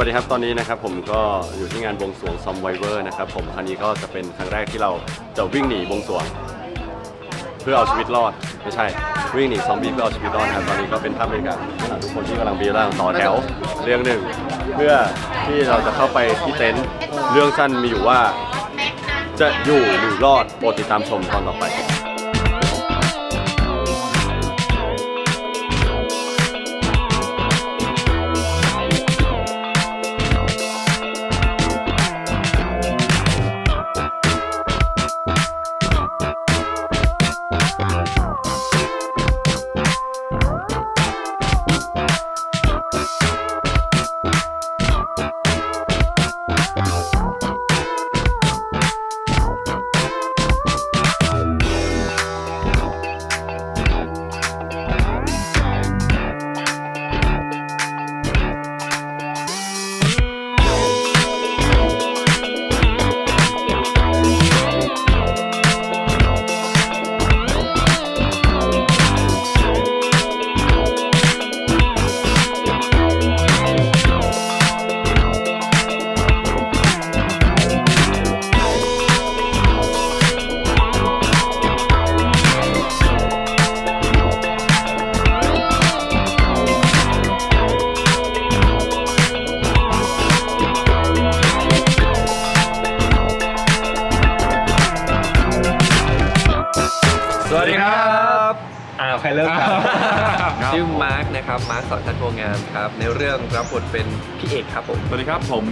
วัสดีครับตอนนี้นะครับผมก็อยู่ที่งานบวงสรวงซอมไวเวอร์นะครับผมครั้งนี้ก็จะเป็นครั้งแรกที่เราจะวิ่งหนีบวงสรวง เพื่อเอาชีวิตรอดไม่ใช่วิ่งหนีซอมบี้เพื่อเอาชีวิตรอดนะครับตอนนี้ก็เป็นภาพบรรยากาศทุกคนที่กำลังบีร่างต่อแถวเรื่องหนึ่ง เพื่อที่เราจะเข้าไปที่เต็นท์เรื่องสั้นมีอยู่ว่า จะอยู่หรือรอดโปรดติดตามชมตอนต่อไป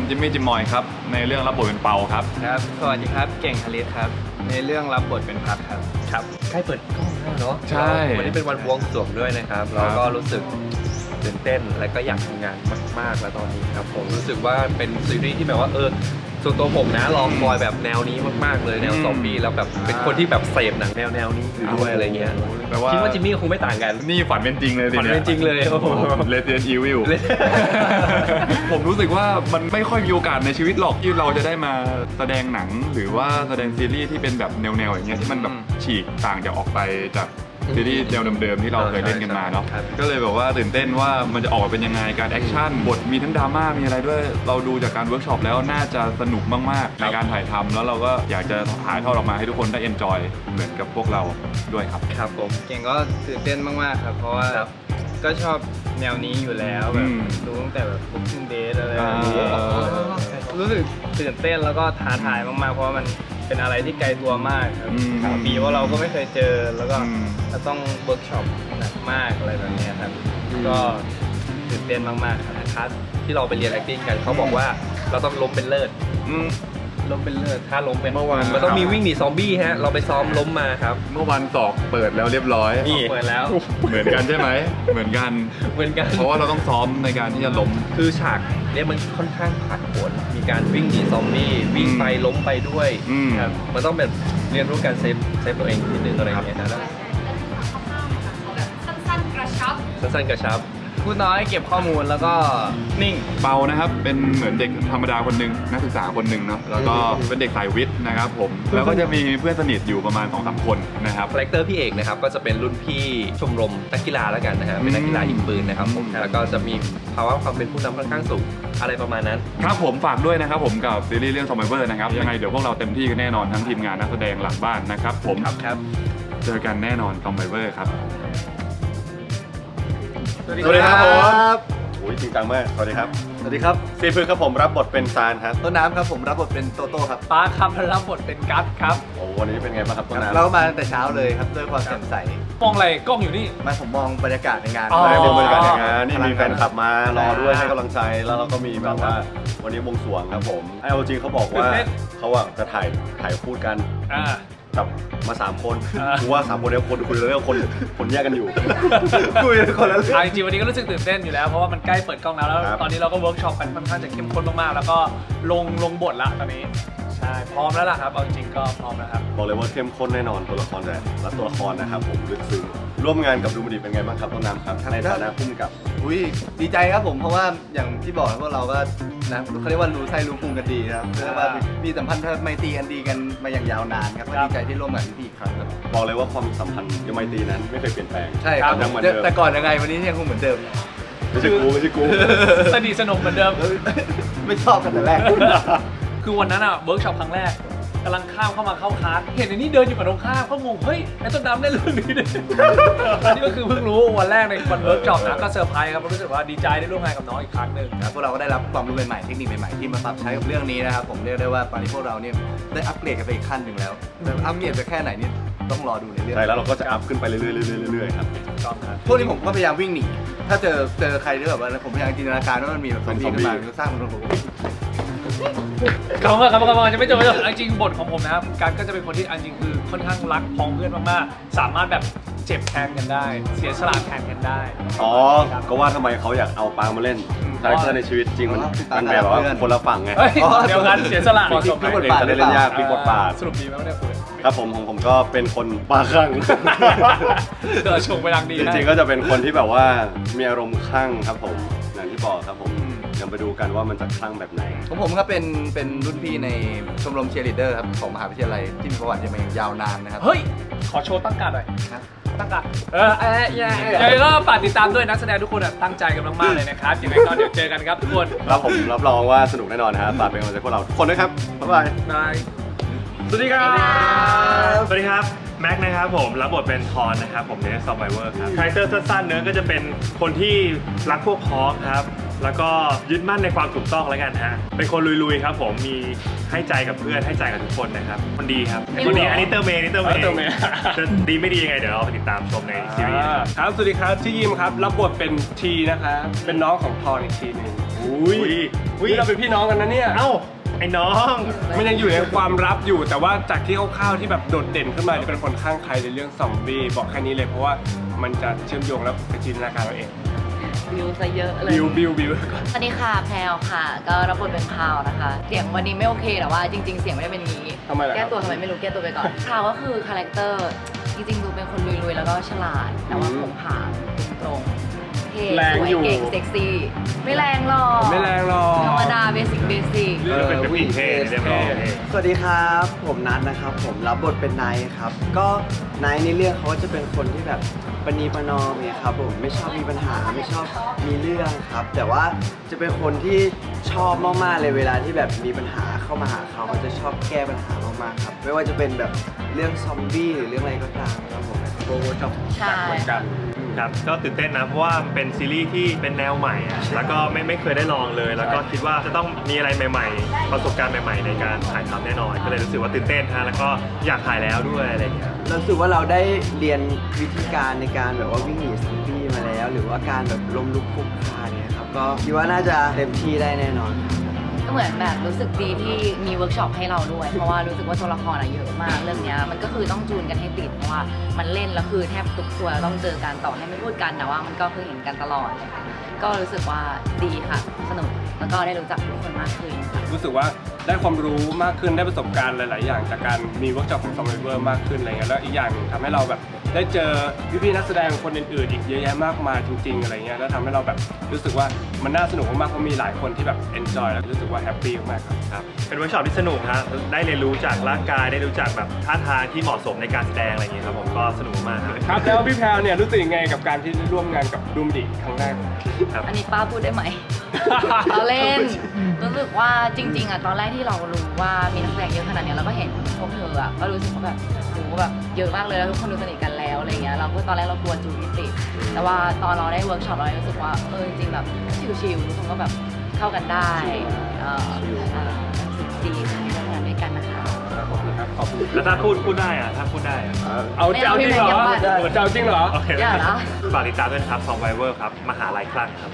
จิมมี่จิมมอยครับ ในเรื่องรับบทเป็นเปาครับ ครับ สวัสดีครับ เก่งคลิตครับ ในเรื่องรับบทเป็นพัดครับ ครับ ใกล้เปิดกล้องแล้วเนาะใช่ วันนี้เป็นวันบวงสรวงด้วยนะครับ เราก็รู้สึกตื่นเต้นและก็อยากทำงานมากๆแล้วตอนนี้ครับ ผมรู้สึกว่าเป็นซีรีส์ที่แบบว่าเออ ส่วนตัวผมนะรอคอยแบบแนวนี้มากๆเลยแนวซอมบี้แล้วแบบเป็นคนที่แบบเสพหนังแนวแนวนี้อยู่ด้วยอะไรเงี้ยแปลว่าคิดว่าจิมมี่คงไม่ต่างกันนี่ฝันเป็นจริงเลยสิฝันเป็นจริงเลยโอ้โหเลเซียนอีวิลผมรู้สึกว่ามันไม่ค่อยมีโอกาสในชีวิตหรอกที่เราจะได้มาแสดงหนังหรือว่าแสดงซีรีส์ที่เป็นแบบแนวๆอย่างเงี้ยที่มันแบบอืมฉีกต่างจากออกไปจาก ซีรีส์แนวเดิมๆที่เราเคยเล่นกันมาเนาะครับ ก็เลยแบบว่าตื่นเต้นว่ามันจะออกมาเป็นยังไงการแอคชั่นบทมีทั้งดราม่ามีอะไรด้วย เราดูจากการเวิร์กช็อปแล้วน่าจะสนุกมากๆ ในการถ่ายทำแล้วเราก็อยากจะถ่ายทอดออกมาให้ทุกคนได้เอนจอยเหมือนกับพวกเราด้วยครับ ครับผม เก่งก็ตื่นเต้นมากๆครับ เพราะว่าครับก็ชอบแนวนี้อยู่แล้วแบอืบมดูตั้งแต่แบบบุ๊กิ้งเดทอะไรอ่าแบบนี้รู้สึกตื่นเต้นแล้วก็ท้าทายมากๆ เพราะว่ามัน เป็นอะไรที่ไกลตัวมากครับอืม สามปีว่าเราก็ไม่เคยเจอ แล้วก็อืมจะต้องเวิร์กช็อปหนักมากอะไรแบบนี้ครับ ก็ตื่นเต้นมากๆครับคลาสที่เราไปเรียน acting กันเขาบอกว่าเราต้องล้มเป็นเลิศ อืม ล้มเป็นเลิศถ้าล้มเป็นเมื่อวาน มันต้องมีวิ่งหนีซอมบี้ฮะ เราไปซ้อมล้มมาครับ เมื่อวันสอบเปิดแล้วเรียบร้อย นี่เปิดแล้ว เหมือนกันใช่ไหม เหมือนกัน เหมือนกัน เพราะว่าเราต้องซ้อมในการที่จะล้ม คือฉากเนี่ยมันค่อนข้างผาดโผนมีการวิ่งหนีซอมบี้วิ่งไปล้มไปด้วยอืมครับ มันต้องแบบเรียนรู้การเซฟเซฟตัวเองนิดนึงอะไรอย่างเงี้ยนะแล้วสั้นๆกระชับ สั้นๆกระชับ พูดน้อยเก็บข้อมูลแล้วก็นิ่ง เปานะครับ เป็นเหมือนเด็กธรรมดาคนหนึ่งนักศึกษาคนหนึ่งเนาะแล้วก็เป็นเด็กสายวิทย์นะครับผมแล้วก็จะมีเพื่อนสนิทอยู่ประมาณ2อสคนนะครับคาแรคเตอร์พี่เอกนะครับก็จะเป็นรุ่นพี่ชมรมนักกีฬาแล้วกันนะฮะเป็นนักกีฬายิงปืนนะครับผมครับแล้วก็จะมีภาวะความเป็นผู้นำค่อนข้างสูงอะไรประมาณนั้นครับผมฝากด้วยนะครับผมกับซีรีส์เรื่อง Survivor นะครับยังไงเดี๋ยวพวกเราเต็มที่กันแน่นอนทั้งทีมงานนักแสดงหลังบ้านนะครับผมครับเจอกันแน่นอน Survivor ครับ สวัสดีครับผมโอ้ยจริงจังมาก สวัสดีครับสวัสดีครับซีพึกครับผมรับบทเป็นซานครับต้นน้ำครับผมรับบทเป็นโตโต้ครับปาร์คครับรับบทเป็นกัสครับ โอ้วันนี้เป็นไงบ้างครับต้นน้ำเรามาตั้งแต่เช้าเลยครับด้วยความแจ่มใสมองอะไรกล้องอยู่นี่ มาผมมองบรรยากาศในงานอ๋อ ได้ด้วยบรรยากาศในงานนี่พลังมีแฟนคลับมารอด้วยอ่าให้กำลังใจแล้วเราก็มีแบบว่า วันนี้บวงสรวงครับผมไอโอจริงเขาบอกว่าตื่นเต้นเขาอะจะถ่ายถ่ายคู่กัน อ่า กับมาสามคนอ่ากูว่าสามคนเนี้ยคนคุยเรื่องคนคนแยกกันอยู่ คุยกันคนละเรื่อง เอาจริงๆวันนี้ก็รู้สึกตื่นเต้นอยู่แล้วเพราะว่ามันใกล้เปิดกล้องแล้วแล้ว ครับ ตอนนี้เราก็เวิร์กช็อปกันค่อนข้างจะเข้มข้นมากๆแล้วก็ลงลงบทละตอนนี้ ใช่พร้อมแล้วล่ะครับเอาจริงๆก็พร้อมแล้วครับ บอกเลยว่าเข้มข้นแน่นอนตัวละครแต่ละตัวละครนะครับผมลึกซึ้งร่วมงานกับดูมดีเป็นไงบ้างครับต้นน้ำครับในฐานะผู้กำกับ อุ้ยดีใจครับผมเพราะว่าอย่างที่บอกครับพวกเราก็นะเขาเรียกว่ารู้ไส้รู้พุงกันดีนะครับเรียกว่ามีสัมพันธ์ไมตรีกันดีกันมาอย่างยาวนานครับก็ดีใจที่ร่วมงานพี่ๆอีกครั้งครับบอกเลยว่าความสัมพันธ์ยังไมตรีนั้นไม่เคยเปลี่ยนแปลงใช่ครับยังเหมือนเดิมแต่ก่อนยังไงวันนี้ยังคงเหมือนเดิมไม่ใช่กูไม่ใช่กูสนิทสนมเหมือนเดิมไม่ชอบกันแต่แรก คือวันนั้นอะเวิร์กช็อปครั้งแรกกำลังข้ามเข้ามาเข้าคลาสเห็นไอ้นี่เดินอยู่กับตรงข้ามก็งงเฮ้ยไอ้ต้นน้ำได้เรื่องนี้ด้วยอันนี้ก็คือเพิ่งรู้วันแรกในวันเวิร์กช็อปนะก็เซอร์ไพรส์ครับรู้สึกว่าดีใจได้ร่วมงานกับน้องอีกครั้งหนึ่ง ครับพวกเราก็ได้รับความรู้ใหม่ๆ เทคนิคใหม่ๆ ที่มาปรับใช้กับเรื่องนี้นะครับ ผมเรียกได้ว่าตอนนี้พวกเราเนี่ยได้อัปเกรดกันไปอีกขั้นหนึ่งแล้วแต่อัปเกรดไปแค่ไหนนี่ต้องรอดูในเรื่อง ใช่แล้วเราก็จะอัพขึ้นไปเรื่อยๆเรื่อยๆเรื่อยๆครับต้องครับพวกนี้ผมก็พยายามวิ่งหนี ถ้าเจอเจอใครที่แบบว่าผมพยายามจินตนาการว่ามันมีแบบซอมบี้ขึ้นมาสร้างมันผม ก็ครับผมครับผมครับผมจะไม่จบไม่จบจริงๆบทของผมนะครับการก็จะเป็นคนที่อันจริงคือค่อนข้างรักพ้องเพื่อนมากๆ สามารถแบบเจ็บแทนกันได้ เสียสละแทนกันได้อ๋อ ครับ ก็ว่าทำไมเขาอยากเอาปางมาเล่นอืมคาแรคเตอร์ในชีวิตจริงมันมันแบบว่าคนละฝั่งไง เฮ้ยเดียวกันเสียสละเหมาะสมไหมบทบาทจะได้เล่นยากพลิกบทบาท สรุปดีไหมวะเนี่ยคุณครับผมของผมก็เป็นคนปาคลั่งเกิดชงไปทางดีจริงๆก็จะเป็นคนที่แบบว่ามีอารมณ์คลั่งครับผมอย่างที่บอกครับผม ยังไปดูกันว่ามันจะคลั่งแบบไหน ของผมก็เป็นเป็นรุ่นพี่ในชมรมเชียร์ลีดเดอร์ครับของมหาวิทยาลัยที่มีประวัติยังยาวนานนะครับ เฮ้ย ขอโชว์ตั้งการหน่อย ครับ ตั้งการเออเอ้ยแย่ยังไงก็ฝากติดตามด้วยนักแสดงทุกคนอะตั้งใจกันมากๆเลยนะครับยังไงก็เดี๋ยวเจอกันครับทุกคนแล้วผมรับรองว่าสนุกแน่นอนนะฮะฝากเป็นกำลังใจพวกเราทุกคนด้วยครับ บ๊ายบาย บาย สวัสดีครับ สวัสดีครับ แม็กนะครับผม รับบทเป็นทอนนะครับ ผมในซอมไบเวอร์ครับคาแรคเตอร์สั้นๆเนื้อะก็จะเป็นคนที่รักพวกพ้องครับ แล้วก็ยึดมั่นในความถูกต้องแล้วกันฮะเป็นคนลุยๆครับ ผมมีให้ใจกับเพื่อนให้ใจกับทุกคนนะครับคนดีครับคนดีอันนี้เตอร์เมย์อันนี้เตอร์เมย์เตอร์เมย์จะดีไม่ดียังไงเดี๋ยวเราไปติดตามชมในซีรีส์นะครับครับสวัสดีครับชื่อยิมครับรับบทเป็นทีนะครับเป็นน้องของทอนอีกทีหนึงอุ้ยอุ้ยเราเป็นพี่น้องกันนะเนี่ยเอ้าไอ้น้อง มันยังอยู่ในความลับอยู่ แต่ว่าจากที่คร่าวๆที่แบบโดดเด่นขึ้นมาจะเป็นคนข้างใครในเรื่องซอมบี้บอกแค่นี้เลยเพราะว่ามันจะเชื่อมโยงแล้วไปจินตนาการเราเอง บิวซะเยอะเลย บิวบิวบิวสวัสดีค่ะแพลวค่ะ ก็รับบทเป็นพาวนะคะ เสียงวันนี้ไม่โอเคแต่ว่าจริง ๆ เสียงไม่ได้เป็นอย่างนี้ ทำไมล่ะครับแก้ตัวทำไมไม่รู้แก้ตัวไปก่อน พาวก็คือคาแรคเตอร์จริงๆดูเป็นคนลุยๆ แล้วก็ฉลาด แต่ว่าผมผางตรงๆ เท่แรงสวยอยู่ เก่งเซ็กซี่ ไม่แรงหรอกไม่แรงหรอก ธรรมดาเบสิกเบสิก เรื่องเป็นผู้หญิงเท่เรียบร้อยสวัสดีครับ ผมนัทนะครับ ผมรับบทเป็นไนท์ครับ ก็ไนท์ในเรื่องเขาก็จะเป็นคนที่แบบปณีประนอมเนี่ยครับผมไม่ชอบมีปัญหาไม่ชอบมีเรื่องครับ แต่ว่าจะเป็นคนที่ชอบมากๆเลยเวลาที่แบบมีปัญหาเข้ามาหาเขาเขาจะชอบแก้ปัญหามากๆครับ ไม่ว่าจะเป็นแบบเรื่องซอมบี้หรือเรื่องอะไรก็ตามครับผมโบโบชอบ ใช่ เหมือนกัน ครับก็ตื่นเต้นนะเพราะว่ามันเป็นซีรีส์ที่เป็นแนวใหม่อะแล้วก็ไม่ไม่เคยได้ลองเลย แล้วก็คิดว่าจะต้องมีอะไรใหม่ ๆ ประสบการณ์ใหม่ ๆ ในการถ่ายทำแน่นอน ก็เลยรู้สึกว่าตื่นเต้นฮะแล้วก็อยากถ่ายแล้วด้วยอะไรอย่างเงี้ย เรารู้สึกว่าเราได้เรียนวิธีการในการแบบว่าวิ่งหนีซอมบี้มาแล้ว หรือว่าการแบบล้มลุกคลุกคลานเนี่ยครับก็คิดว่าน่าจะเต็มที่ได้แน่นอนครับ ก็เหมือนแบบรู้สึกดีที่มีเวิร์กช็อปให้เราด้วย เพราะว่ารู้สึกว่าตัวละครอะเยอะมากเรื่องเนี้ยมันก็คือต้องจูนกันให้ติดเพราะว่ามันเล่นแล้วคือแทบทุกตัวต้องเจอกันต่อให้ไม่พูดกันแต่ว่ามันก็คือเห็นกันตลอดเลยก็รู้สึกว่าดีค่ะสนุกแล้วก็ได้รู้จักทุกคนมากขึ้นค่ะ รู้สึกว่าได้ความรู้มากขึ้นได้ประสบการณ์หลาย ๆ อย่างจากการมีเวิร์กช็อปของซอมไบเวอร์มากขึ้นอะไรเงี้ยแล้วอีกอย่างหนึ่งทำให้เราแบบ ได้เจอพี่ๆนักแสดงคนอื่นๆอีกเยอะแยะมากมายจริงๆอะไรเงี้ยแล้วทำให้เราแบบรู้สึกว่ามันน่าสนุกมากๆเพราะมีหลายคนที่แบบเอนจอยแล้วรู้สึกว่าแฮปปี้มากๆครับครับเป็นเวิร์กช็อปที่สนุกฮะได้เรียนรู้จากร่างกายได้รู้จักแบบท่าทางที่เหมาะสมในการแสดงอะไรอย่างเงี้ยครับผมก็สนุกมากเลยครับแล้วพี่แพรวเนี่ยรู้สึกยังไงกับการที่ได้ร่วมงานกับดูมดิครั้งแรกครับ อันนี้ป้าพูดได้ไหม เราเล่น รู้สึกว่าจริง ๆอะตอนแรกที่เรารู้ว่ามีนักแสดงเยอะขนาดเนี้ยเราก็เห็นพวกเธออะก็รู้สึกว่าแบบโหแบบเยอะมากเลยแล้วทุกคนดูสนิทกัน แล้วอะไรเงี้ยเราก็ตอนแรกเรากลัวจูไม่ติดแต่ว่าตอนเราได้เวิร์กช็อปเรารู้สึกว่าเออจริงๆแบบชิลๆทุกคนก็แบบเข้ากันได้เออใช่รู้สึกดีที่ทำงานด้วยกันนะคะขอบคุณครับขอบคุณแล้วถ้าพูดพูดได้อะถ้าพูดได้อะเอาไม่เจ้าเอาจริงเหรพี่อแม็กซ์ยังว่าเจ้าจริงเหรอโอเคอย่านะฝากติดตามด้วยนะครับ Survivor ครับมหาลัยคลั่งครับ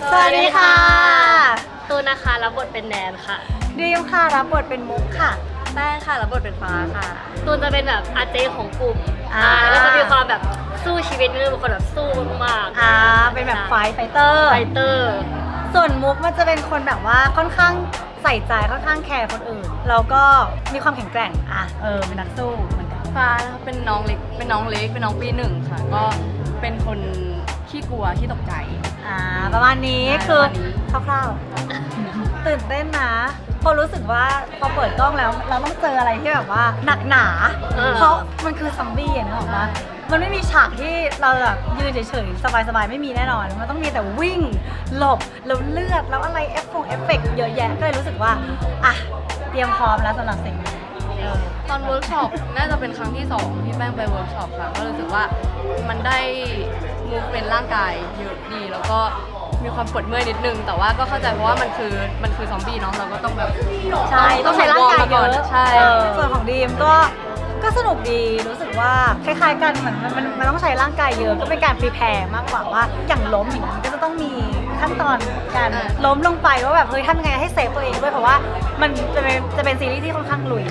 สวัสดีค่ะ ตูนนะคะรับบทเป็นแนนค่ะ ดีมค่ะรับบทเป็นมุกค่ะ แป้งค่ะรับบทเป็นฟ้าค่ะ ตูนจะเป็นแบบอาเจของกลุ่มอ่า แล้วก็จะมีความแบบสู้ชีวิตนิดนึงเป็นคนแบบสู้มากๆอ่าเป็นแบบไฟไฟเตอร์ ไฟเตอร์ ส่วนมุกมันจะเป็นคนแบบว่าค่อนข้างใส่ใจค่อนข้างแคร์คนอื่น แล้วก็มีความแข็งแกร่งอะเออเป็นนักสู้เหมือนกัน ฟ้านะคะเป็นน้องเล็ก เป็นน้องเล็ก เป็นน้องปีหนึ่งค่ะ ก็เป็นคนขี้กลัวขี้ตกใจ อ่าประมาณนี้ใช่คือประมาณนี้คร่าวๆตื่นเต้นนะพอรู้สึกว่าพอเปิดกล้องแล้วเราต้องเจออะไรที่แบบว่าหนักหนา เออ เพราะมันคือซอมบี้อะนึกออกปะมันไม่มีฉากที่เราแบบยืนเฉยๆสบายๆไม่มีแน่นอน มันต้องมีแต่วิ่งหลบแล้วเลือดแล้วอะไรเอฟฟงเอฟเฟกต์เยอะแยะก็เลยรู้สึกว่าอะเตรียมพร้อมแล้วสำหรับสิ่งนี้เออ ตอนเวิร์กช็อปน่าจะเป็นครั้งที่สองที่แป้งไปเวิร์กช็อปค่ะก็รู้สึกว่ามันได้ มูฟเป็นร่างกายเยอะดี แล้วก็มีความปวดเมื่อยนิดนึง แต่ว่าก็เข้าใจเพราะว่ามันคือมันคือซอมบี้เนาะเราก็ต้องแบบใช่ต้องใช้ร่างกายเยอะใช่เออส่วนของดีมก็ก็สนุกดีรู้สึกว่าคล้ายๆกันเหมือนมันมันมันต้องใช้ร่างกายเยอะก็เป็นการพรีแพร์มากกว่าว่าอย่างล้มอย่างนั้นก็จะต้องมีขั้นตอนการล้มลงไปว่าแบบเฮ้ยทำยังไงให้เซฟตัวเองด้วยเพราะว่ามันจะเป็นจะเป็นซีรีส์ที่ค่อนข้างลุย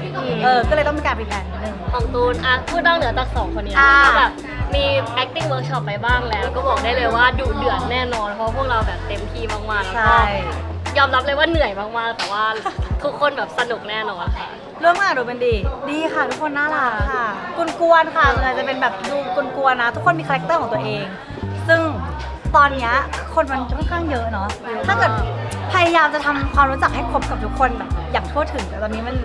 เออก็เลยต้องมีการพรีแพร์นิดนึงของตูนอะพูดนอกเหนือจากสองคนนี้อ่าก็แบบ มี acting workshop ไปบ้างแล้ว ก็บอกได้เลยว่าดุเดือดแน่นอน เพราะพวกเราแบบเต็มที่มากๆ แล้วใช่ก็ยอมรับเลยว่าเหนื่อยมากๆ แต่ว่าทุกคนแบบสนุกแน่นอนค่ะ ร่วมงานดูเป็นดี ดีค่ะ ทุกคนน่ารักค่ะกวนๆค่ะเลยจะเป็นแบบดูกวนๆนะ ทุกคนมีคาแรคเตอร์ของตัวเอง ซึ่งตอนเนี้ยคนมันค่อนข้างเยอะเนาะถ้าเกิดพยายามจะทำความรู้จักให้ครบกับทุกคนแบบอย่างทั่วถึงแต่ตอนนี้มัน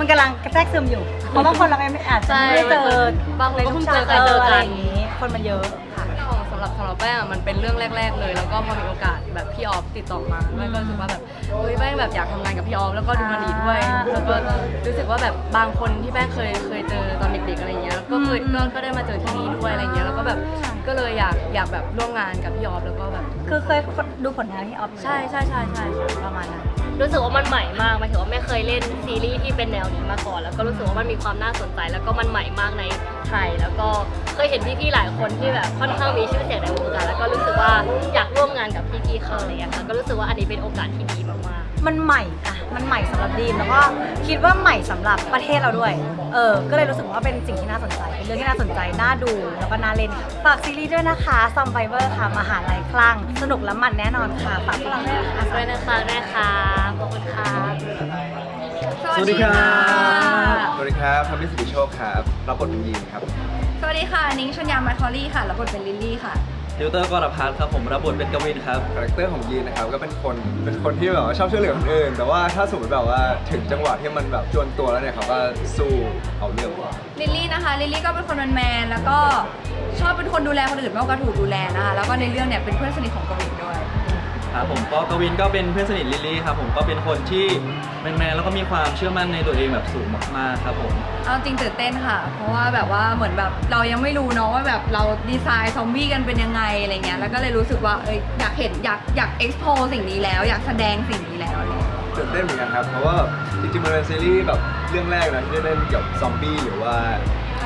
มันกำลังกระแทกซึมอยู่ เพราะบางคนเราไม่อาจจะไม่ได้เจอบางคนก็เพิ่งเจอกันเจอเจอกันอะไรอย่างนี้ คนมันเยอะค่ะของสำหรับสำหรับแป้งอะมันเป็นเรื่องแรก ๆ เลย แล้วก็พอมีโอกาสแบบพี่ออฟติดต่อมาแป้งก็รู้สึกว่าแบบเฮ้ยแป้งแบบอยากทำงานกับพี่ออฟแล้วก็ดูมันดีด้วยแล้วก็รู้สึกว่าแบบบางคนที่แป้งเคยเคยเจอตอนเด็กๆอะไรเงี้ยก็เคยก็ก็ได้มาเจอที่นี่ด้วยอะไรเงี้ยแล้วก็แบบก็เลยอยากอยากแบบร่วมงานกับพี่ออฟแล้วก็แบบคือเคยดูผลงานที่ออฟอยู่ใช่ใช่ใช่ใช่ประมาณนั้น รู้สึกว่ามันใหม่มากหมายถึงว่าไม่เคยเล่นซีรีส์ที่เป็นแนวนี้มาก่อน แล้วก็รู้สึกว่ามันมีความน่าสนใจ แล้วก็มันใหม่มากในไทย แล้วก็เคยเห็นพี่ๆหลายคนที่แบบค่อนข้างมีชื่อเสียงในวงการแล้วก็รู้สึกว่าอยากร่วมงานกับพี่ๆเขาอะไรอย่างเงี้ยค่ะก็รู้สึกว่าอันนี้เป็นโอกาสที่ดี มากๆมันใหม่อะมันใหม่สำหรับดีมแล้วก็คิดว่าใหม่สำหรับประเทศเราด้วย เออ ก็เลยรู้สึกว่าเป็นสิ่งที่น่าสนใจ เป็นเรื่องที่น่าสนใจ น่าดู แล้วก็น่าเล่นค่ะฝากซีรีส์ด้วยนะคะ s u r v i v o r ค่ะ มหาลัยคลั่ง สนุกและมันแน่นอนค่ะ ฝากพวกเราด้วยนะคะ ด้วยนะคะด้วยค่ะขอบคุณค่ะสวัสดีครับ สวัสดีครับทำมิสิริโชคครับรับบทเป็นยีนครับ สวัสดีค่ะ นิ้งชนยามาคอรี่ค่ะ รับบทเป็นลิลลี่ค่ะ ติวเตอร์กรพัฒน์ครับผมรับบทเป็นกวินครับ คาแรคเตอร์ของยีนนะครับก็เป็นคนเป็นคนที่แบบว่าชอบช่วยเหลือคนอื่น แต่ว่าถ้าสมมติแบบว่าถึงจังหวะที่มันแบบจวนตัวแล้วเนี่ยเขาก็สู้เอาเรื่องลิลลี่นะคะลิลลี่ก็เป็นคนแมนๆแล้วก็ชอบเป็นคนดูแลคนอื่นมากกว่าถูกดูแลนะคะแล้วก็ในเรื่องเนี่ยเป็นเพื่อนสนิทของกวินด้วย ครับผมก็กวินก็เป็นเพื่อนสนิทลิลลี่ครับผมก็เป็นคนที่แมนๆแล้วก็มีความเชื่อมั่นในตัวเองแบบสูงมากๆครับผม เอาจริงตื่นเต้นค่ะ เพราะว่าแบบว่าเหมือนแบบเรายังไม่รู้เนาะว่าแบบเราดีไซน์ซอมบี้กันเป็นยังไงอะไรเงี้ยแล้วก็เลยรู้สึกว่าเอ้ยอยากเห็นอยากอยากเอ็กซ์โพสิ่งนี้แล้ว อยากแสดงสิ่งนี้แล้วอะไรเลยตื่นเต้นเหมือนกันครับ เพราะว่าจริงๆมันเป็นซีรีส์แบบเรื่องแรกนะที่ได้เล่นเกี่ยวกับซอมบี้หรือว่า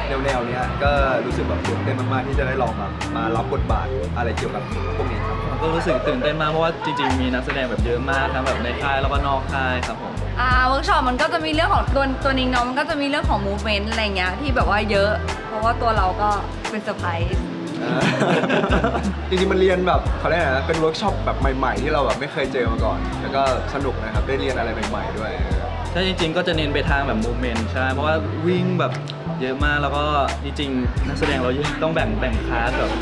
แนวๆเนี้ยก็รู้สึกแบบตื่นเต้นมากๆที่จะได้ลองมามารับบทบาทอะไรเกี่ยวกับพวกนี้ครับ ก็รู้สึกตื่นเต้นมากเพราะว่าจริงๆมีนักแสดงแบบเยอะมากทั้งแบบในค่ายแล้วก็นอกค่ายครับผมอ่าเวิร์กช็อปมันก็จะมีเรื่องของตัวตัวนิ้งเนาะมันก็จะมีเรื่องของมูฟเมนต์อะไรเงี้ยที่แบบว่าเยอะ เพราะว่าตัวเราก็เป็นเซอร์ไพรส์อ่าจริงๆมันเรียนแบบเขาเรียกอะไรนะเป็นเวิร์กช็อปแบบใหม่ๆ ที่เราแบบไม่เคยเจอมาก่อน แล้วก็สนุกนะครับได้เรียนอะไรใหม่ ๆ ด้วย ถ้าจริง ๆ ก็จะเน้นไปทางแบบมูเมนต์ใช่ เพราะว่าวิ่งแบบ เยอะมากแล้วก็จริงๆนักแสดงเราเยอะต้องแบ่งแบ่งคลาสแบบ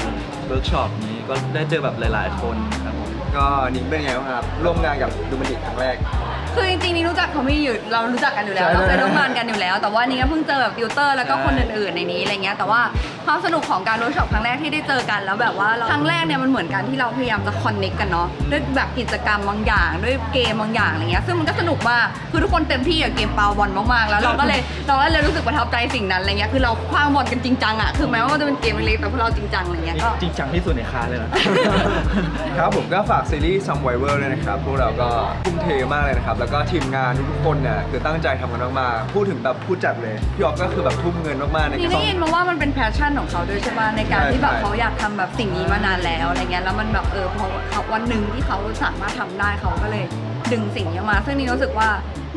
เวิร์กช็อปนี้ก็ได้เจอแบบหลาย ๆ คนครับผมก็นิ้งเป็นไงบ้างครับ ร่วมงานกับดูมันดิครั้งแรก คือจริงๆนี่รู้จักเขาไม่อยู่เรารู้จักกันอยู่แล้วใช่เราเคยร่วมงานกันอยู่แล้ว แต่ว่านี่ก็เพิ่งเจอแบบติวเตอร์แล้วก็ใช่คนอื่นๆในนี้อะไรเงี้ยแต่ว่าความสนุกของการเวิร์กช็อปครั้งแรกที่ได้เจอกันแล้วแบบว่าเราครั้งแรกเนี่ยมันเหมือนกันที่เราพยายามจะคอนเน็กกันเนาะด้วยแบบกิจกรรมบางอย่าง ด้วยเกมบางอย่างอะไรเงี้ยซึ่งมันก็สนุกมากคือทุกคนเต็มที่กับเกมเปาบอลมากๆ แล้วเราก็เลยเราก็เลยรู้สึกประทับใจสิ่งนั้นอะไรเงี้ยคือเราคว้างบอลกันจริงจังอะคือแม้ว่ามันจะเป็นเกมเล็กๆแต่พวกเราจริงจังอะไรเงี้ยก็จริงจังที่สุดในคลาสเลยนะครับผมก็ฝากซีรีส์ Some w i v e r ด้วยนะครับพวกเราก็ทุ่มเทมากเลยนะครับแล้วก็ทีมงานทุกๆคนเนี่ยคือตั้งใจทำกันมากๆพูดถึงแบบผู้จัดเลยพี่ออฟก็คือแบบทุ่มเงินมากๆในนี่การได้ยินมาว่ามันเป็นแพชชั่นของเขาด้วยใช่ป่ะในการใช่ที่แบบใช่เขาอยากทำแบบสิ่งนี้มานานแล้วอะไรเงี้ยแล้วมันแบบเออพอเขาวันหนึ่งที่เขาสามารถทำได้เขาก็เลยดึงสิ่งนี้มา ซึ่งนี่รู้สึกว่า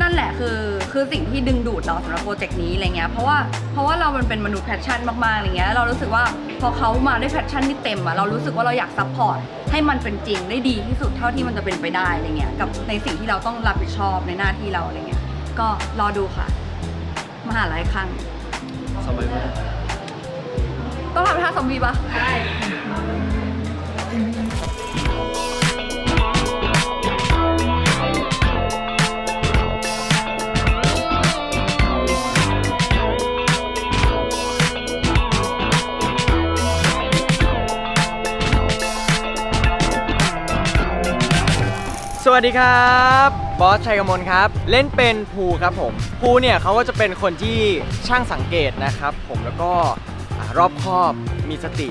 นั่นแหละคือคือสิ่งที่ดึงดูดเราสำหรับโปรเจกต์นี้อะไรเงี้ยเพราะว่าเพราะว่าเรามันเป็นมนุษย์แพชชั่นมากๆอะไรเงี้ยเรารู้สึกว่าพอเขามาด้วยแพชชั่นที่เต็มอะเรารู้สึกว่าเราอยากซัพพอร์ต ให้มันเป็นจริงได้ดีที่สุดเท่าที่มันจะเป็นไปได้อะไรเงี้ยกับในสิ่งที่เราต้องรับผิดชอบในหน้าที่เราอะไรเงี้ยก็รอดูค่ะ มหาลัยครั้งสมัยว่าต้องทำท่าซอมบี้ปะ สวัสดีครับบอสชัยกมลครับ เล่นเป็นภูครับผมภูเนี่ยเขาก็จะเป็นคนที่ช่างสังเกตนะครับ ผมแล้วก็อ่ารอบคอบมีสติ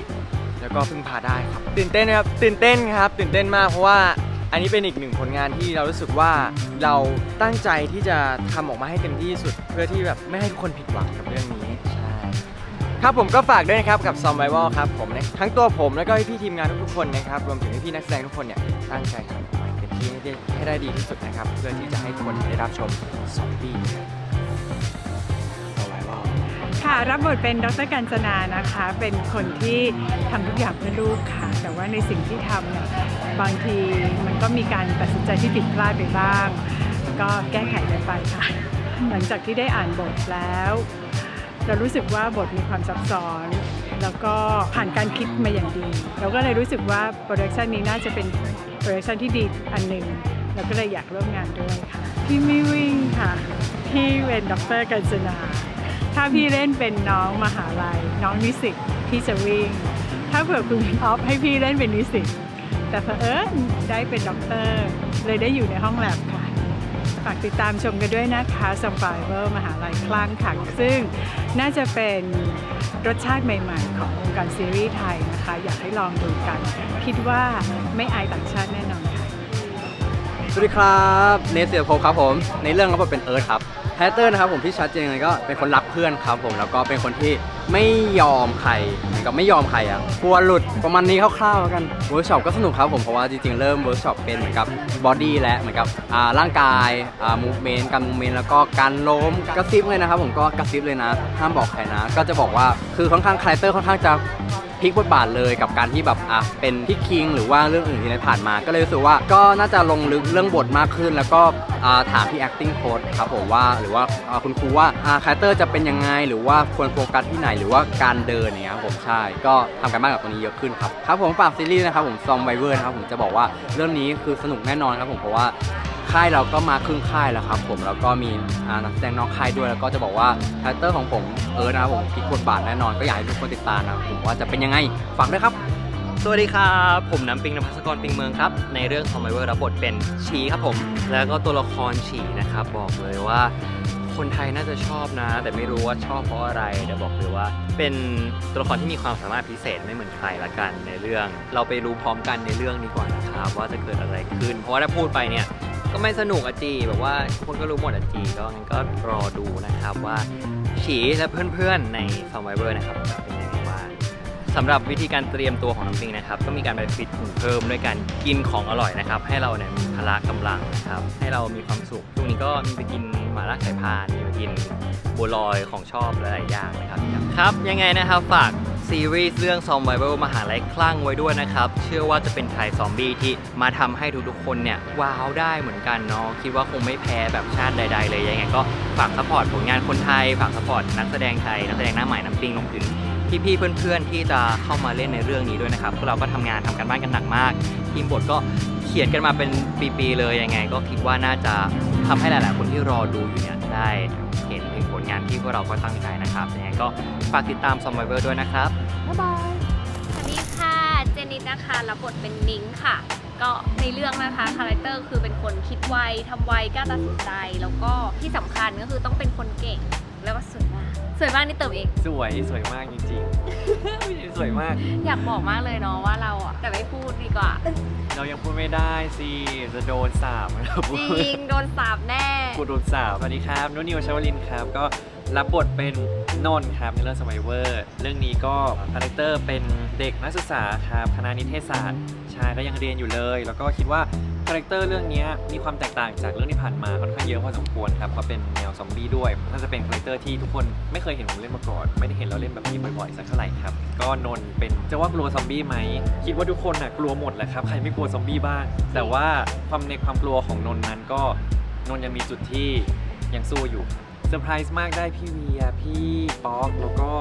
แล้วก็พึ่งพาได้ครับ ตื่นเต้นไหมครับตื่นเต้นครับ ตื่นเต้นมากเพราะว่าอันนี้เป็นอีกหนึ่งผลงานที่เรารู้สึกว่าเราตั้งใจที่จะทำออกมาให้เต็มที่ที่สุด เพื่อที่แบบไม่ให้ทุกคนผิดหวังกับเรื่องนี้ใช่ครับผมก็ฝากด้วยนะครับกับ s o m b i v a l ครับผมนะทั้งตัวผมแล้วก็พี่ๆทีมงานทุกๆคนนะครับรวมถึงพี่ๆนักแสดงทุกคนเนี่ยตั้งใจทำอ ให้ได้ให้ได้ดีที่สุดนะครับ เพื่อที่จะให้คนได้รับชมซอมบี้ค่ะรับบทเป็นดรกัญจนานะคะ เป็นคนที่ทำทุกอย่างเพื่อลูกค่ะ แต่ว่าในสิ่งที่ทำเนี่ยบางทีมันก็มีการตัดสินใจที่ผิดพลาดไปบ้าง ก็แก้ไขกันไปค่ะ หลังจากที่ได้อ่านบทแล้ว เรารู้สึกว่าบทมีความซับซ้อน แล้วก็ผ่านการคิดมาอย่างดี เราก็เลยรู้สึกว่าโปรดักชันนี้น่าจะเป็น โปรดักชันที่ดีอันหนึ่งเราก็เลยอยากร่วมงานด้วยค่ะ พี่ไม่วิ่งค่ะ พี่เป็นด็อกเตอร์กัญจนา ถ้าพี่เล่นเป็นน้องมหาลัย น้องนิสิตพี่จะวิ่ง ถ้าเผื่อคุณออฟให้พี่เล่นเป็นนิสิตแต่เผอิญได้เป็นด็อกเตอร์เลยได้อยู่ในห้องแลบค่ะ ฝากติดตามชมกันด้วยนะคะสปายเวอร์มหาลัยคลั่งค่ะ ซึ่งน่าจะเป็นรสชาติใหม่ๆ ของวงการซีรีส์ไทยนะคะ อยากให้ลองดูกัน คิดว่าไม่อายต่างชาติแน่นอนค่ะ สวัสดีครับ เนสเซียโพครับผม ในเรื่องรับบทเป็นเอิร์ธครับ แฮเตอร์นะครับผมที่ชัดเจนเลยก็เป็นคนรักเพื่อนครับผมแล้วก็เป็นคนที่ไม่ยอมใครกับไม่ยอมใครอะกลัวหลุดประมาณนี้คร่าวๆแล้วกันเวิร์กช็อปก็สนุกครับผมเพราะว่าจริงๆเริ่มเวิร์กช็อปเป็นเหมือนกับบอดี้และเหมือนกับอ่าร่างกายอ่ามูฟเมนต์การมูฟเมนต์แล้วก็การล้มกระซิบเลยนะครับผมก็กระซิบเลยนะห้ามบอกใครนะ ก็จะบอกว่าคือค่อนข้างคาแรคเตอร์ค่อนข้างจะ ลิกบทบาทเลยกับการที่แบบอะเป็นพี่คิง หรือว่าเรื่องอื่นที่ได้ผ่านมา ก็เลยรู้สึกว่าก็น่าจะลงลึกเรื่องบทมากขึ้น แล้วก็อ่าถามพี่ acting coach ครับผมว่าหรือว่าอ่าคุณครูว่าอ่าคาแรคเตอร์จะเป็นยังไง หรือว่าควรโฟกัสที่ไหนหรือว่าการเดินเนี่ยครับผมใช่ก็ทำกันบ้านกับตรงนี้เยอะขึ้นครับครับผมฝากซีรีส์นะครับผมซอมไวเวอร์นะครับผมจะบอกว่าเรื่องนี้คือสนุกแน่นอนครับผมเพราะว่า ค่ายเราก็มาครึ่งค่ายแล้วครับผมแล้วก็มีนักแสดงนอกค่ายด้วยแล้วก็จะบอกว่าคาแรคเตอร์ของผมเออนะครับผมพลิกบทบาทแน่นอนก็อยากให้ทุกคนติดตามนะครับผมว่าจะเป็นยังไงฝากด้วยครับ สวัสดีครับผมน้ำปิงนภัสกรปิงเมืองครับ ในเรื่อง s u r v i v o r รับบทเป็นฉีครับผม แล้วก็ตัวละครฉีนะครับบอกเลยว่าคนไทยน่าจะชอบนะ แต่ไม่รู้ว่าชอบเพราะอะไรเดี๋ยวบอกเลยว่า เป็นตัวละครที่มีความสามารถพิเศษไม่เหมือนใครละกันในเรื่อง เราไปรู้พร้อมกันในเรื่องดีกว่านะครับ ว่าจะเกิดอะไรขึ้น เพราะว่าถ้าพูดไปเนี่ย ก็ไม่สนุกอะจีแบบว่าทุกคนก็รู้หมดอะจีก็งั้นก็รอดูนะครับว่าฉีและเพื่อนๆใน s u r v i v o r นะครับจะเป็นยังไงบ้างสำหรับวิธีการเตรียมตัวของน้ำปิงนะครับก็มีการไปฟิตหุ่นเพิ่มด้วยการกินของอร่อยนะครับ ให้เราเนี่ยมีพละกำลังนะครับ ให้เรามีความสุขช่วงนี้ก็มีไปกินหมาล่าไข่พานมีไปกินบัวลอยของชอบหลายๆอย่างนะครับครับยังไงนะครับฝาก ซีรีส์เรื่อง z o m b i v a l มหาลัยคลั่งไว้ด้วยนะครับ เชื่อว่าจะเป็นไทยซอมบี้ที่มาทำให้ทุกๆคนเนี่ย ว้าวได้เหมือนกันเนาะคิดว่าคงไม่แพ้แบบชาติใด ๆ เลยยังไงก็ฝากสปอร์ตผลงานคนไทย ฝากสปอร์ตนักแสดงไทย นักแสดงหน้าใหม่น้ำปิงรวมถึงพี่ๆเพื่อนๆที่จะเข้ามาเล่นในเรื่องนี้ด้วยนะครับพวกเราก็ทำงานทำกันบ้านกันหนักมาก ทีมบทก็เขียนกันมาเป็นปีๆเลยยังไง ก็คิดว่าน่าจะทำให้หลายๆคนที่รอดูอยู่เนี่ย ได้เห็นถึงผลงานที่พวกเราก็ตั้งใจนะครับยังไงก็ฝากติดตาม s u r v i v o r ด้วยนะครับ บ๊ายบาย สวัสดีค่ะ เจนนิดนะคะรับบทเป็นนิ้งค่ะ ก็ในเรื่องนะคะคาแรคเตอร์คือเป็นคนคิดไวทำไวกล้าตัดสินใจ แล้วก็ที่สำคัญก็คือต้องเป็นคนเก่งแล้วก็สุดมาก สวยมากนี่เติมเอง สวยสวยมากจริงๆ สวยมาก อยากบอกมากเลยเนาะว่าเราอะแต่ไม่พูดดีกว่า เรายังพูดไม่ได้สิจะโดนสาบนะครับจริงโดนสาบแน่ กูโดนสาบสวัสดีครับ นุนิวชวลินครับ ก็ รับบทเป็นนนท์ครับในเรื่อง Survivor เรื่องนี้ก็คาแรคเตอร์เป็นเด็กนักศึกษาครับคณะนิเทศศาสตร์ใช่ก็ยังเรียนอยู่เลย แล้วก็คิดว่าคาแรคเตอร์เรื่องนี้มีความแตกต่างจากเรื่องที่ผ่านมาค่อนข้างเยอะพอสมควรครับเพราะเป็นแนวซอมบี้ด้วยน่าจะเป็นคาแรคเตอร์ที่ทุกคนไม่เคยเห็นผมเล่นมาก่อนไม่ได้เห็นเราเล่นแบบนี้บ่อยๆสักเท่าไหร่ครับก็นนเป็นจะว่ากลัวซอมบี้ไหมคิดว่าทุกคนน่ะกลัวหมดแหละครับใครไม่กลัวซอมบี้บ้างแต่ว่าความในความกลัวของนนนั้นก็นนยังมีจุดที่ยังสู้อยู่ เซอร์ไพรส์มากได้พี่เวียพี่ป๊อกแล้วก็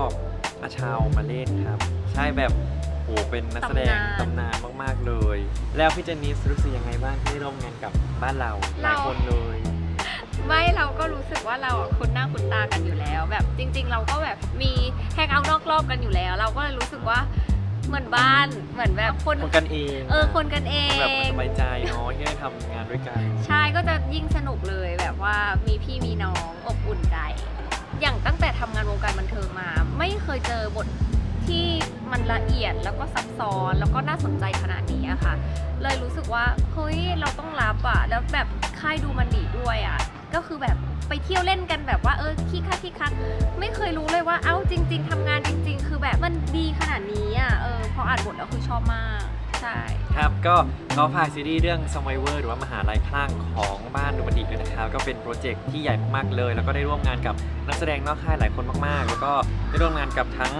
อาชาวมาเล่นครับ ใช่แบบโอ้เป็นนักแสดงตำนานตำนานมากๆเลย แล้วพี่เจนนิสรู้สึกยังไงบ้างที่ได้ร่วมงานกับบ้านเราหลายคนเลยไม่เราก็รู้สึกว่าเราอะคุ้นหน้าคุ้นตากันอยู่แล้ว แบบจริง ๆ เราก็แบบมีแฮงเอาท์นอกรอบกันอยู่แล้ว เราก็เลยรู้สึกว่า เหมือนบ้านเหมือนแบบคนคนกันเองเออคนกันเองแบบสบายใจเนาะที่ได้ทำงานด้วยกันใช่ก็จะยิ่งสนุกเลยแบบว่ามีพี่มีน้องอบอุ่นใจ อย่างตั้งแต่ทำงานวงการบันเทิงมา ไม่เคยเจอบทที่มันละเอียดแล้วก็ซับซ้อนแล้วก็น่าสนใจขนาดนี้อะค่ะ เลยรู้สึกว่าเฮ้ยเราต้องรับอะแล้วแบบค่ายดูมันดีด้วยอะ ก็คือแบบไปเที่ยวเล่นกันแบบว่าเออขี้คักขี้คักไม่เคยรู้เลยว่าเอ้าจริง ๆทำงานจริง ๆ คือแบบมันดีขนาดนี้อะเออพออ่านบทแล้วคือชอบมาก ใช่ ครับก็ขอฝากซีรีส์เรื่อง Survivor หรือว่ามหาลัยคลั่งของบ้านดูมันดีด้วยนะครับ ก็เป็นโปรเจกต์ที่ใหญ่มากๆเลย แล้วก็ได้ร่วมงานกับนักแสดงนอกค่ายหลายคนมากๆ แล้วก็ได้ร่วมงานกับทั้ง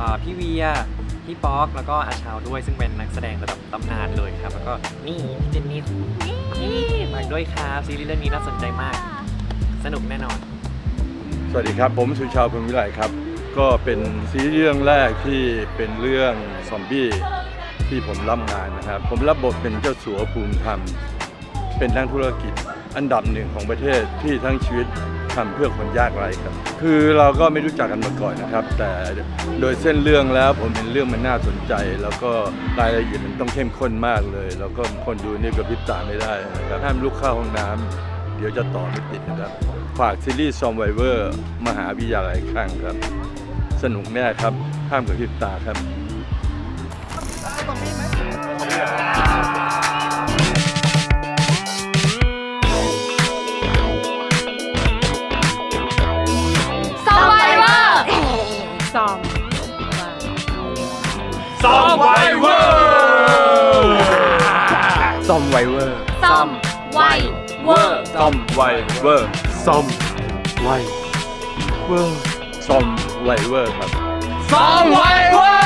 อ่าพี่เวียพี่ป๊อกแล้วก็อาชาวด้วยซึ่งเป็นนักแสดงระดับตำนานเลยครับ แล้วก็นี่พี่เจนนี่นี่ฝากด้วยครับซีรีส์เรื่องนี้น่าสนใจมาก สนุกแน่นอน สวัสดีครับ ผมสุชาวพรหมวิไลครับ ก็เป็นซีรีส์เรื่องแรกที่เป็นเรื่องซอมบี้ ที่ผมรับงานนะครับ ผมรับบทเป็นเจ้าสัวภูมิธรรม เป็นนักธุรกิจอันดับหนึ่งของประเทศที่ทั้งชีวิตทำเพื่อคนยากไร้ครับ คือเราก็ไม่รู้จักกันมาก่อนนะครับ แต่โดยเส้นเรื่องแล้วผมเห็นเรื่องมันน่าสนใจ แล้วก็รายละเอียดมันต้องเข้มข้นมากเลย แล้วก็คนดูนี่กระพริบตาไม่ได้นะครับห้ามลุกเข้าห้องน้ำเดี๋ยวจะต่อไม่ติดนะครับ ฝากซีรีส์ซอมไวเวอร์มหาวิทยาลัยข้างครับ สนุกแน่ครับห้ามกระพริบตาครับ ซอมไวเวอร์ซอมซอมไวเวอร์ซอมไวเวอร์ซอมไวเวอร์ซอมไวเวอร์ซอมไวเวอร์ซอมไวเวอร์ครับซอมไวเวอร์